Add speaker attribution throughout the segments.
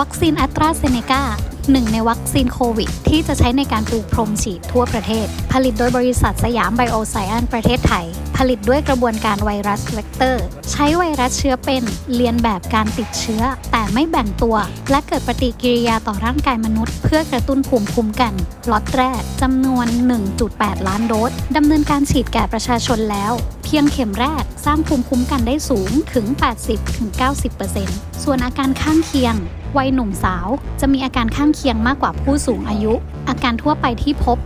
Speaker 1: วัคซีนแอตราเซเนกาหนึ่งในวัคซีนโควิด ที่จะใช้ในการปูพรมฉีดทั่วประเทศ ผลิตโดยบริษัทสยามไบโอไซแอนประเทศไทย ผลิตด้วยกระบวนการไวรัสเวกเตอร์ ใช้ไวรัสเชื้อเป็นเรียนแบบการติดเชื้อ แต่ไม่แบ่งตัว และเกิดปฏิกิริยาต่อร่างกายมนุษย์ เพื่อกระตุ้นภูมิคุ้มกันล็อตแรกจำนวน 1.8 ล้านโดสดำเนินการฉีดแก่ประชาชนแล้วเพียงเข็มแรกสร้างภูมิคุ้มกันได้สูงถึง 80-90%ส่วนอาการข้างเคียง วัยหนุ่มสาว จะมีอาการข้างเคียงมากกว่าผู้สูงอายุ อาการทั่วไปที่พบ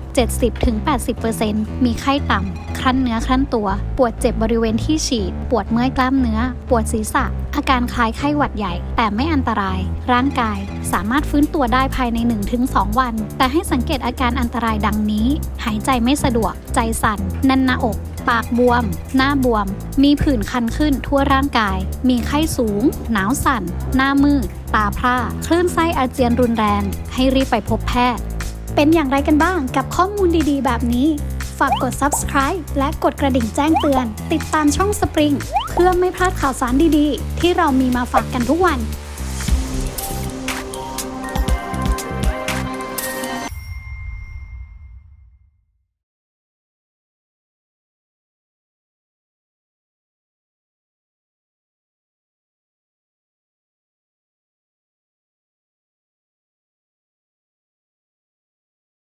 Speaker 1: 70-80%มีไข้ต่ำ ครั่นเนื้อครั่นตัว ปวดเจ็บบริเวณที่ฉีด ปวดเมื่อยกล้ามเนื้อ ปวดศีรษะ อาการคล้ายไข้หวัดใหญ่ แต่ไม่อันตราย ร่างกายสามารถฟื้นตัวได้ภายใน 1-2 วัน แต่ให้สังเกตอาการอันตรายดังนี้ หายใจไม่สะดวก ใจสั่นแน่นหน้าอกปากบวม หน้าบวม มีผื่นคันขึ้นทั่วร่างกาย มีไข้สูง หนาวสั่น หน้ามืด ตาพร่า คลื่นไส้อาเจียนรุนแรง ให้รีบไปพบแพทย์ เป็นอย่างไรกันบ้างกับข้อมูลดีๆ แบบนี้ ฝากกด subscribe และกดกระดิ่งแจ้งเตือน ติดตามช่องสปริงเพื่อไม่พลาดข่าวสารดีๆ ที่เรามีมาฝากกันทุกวัน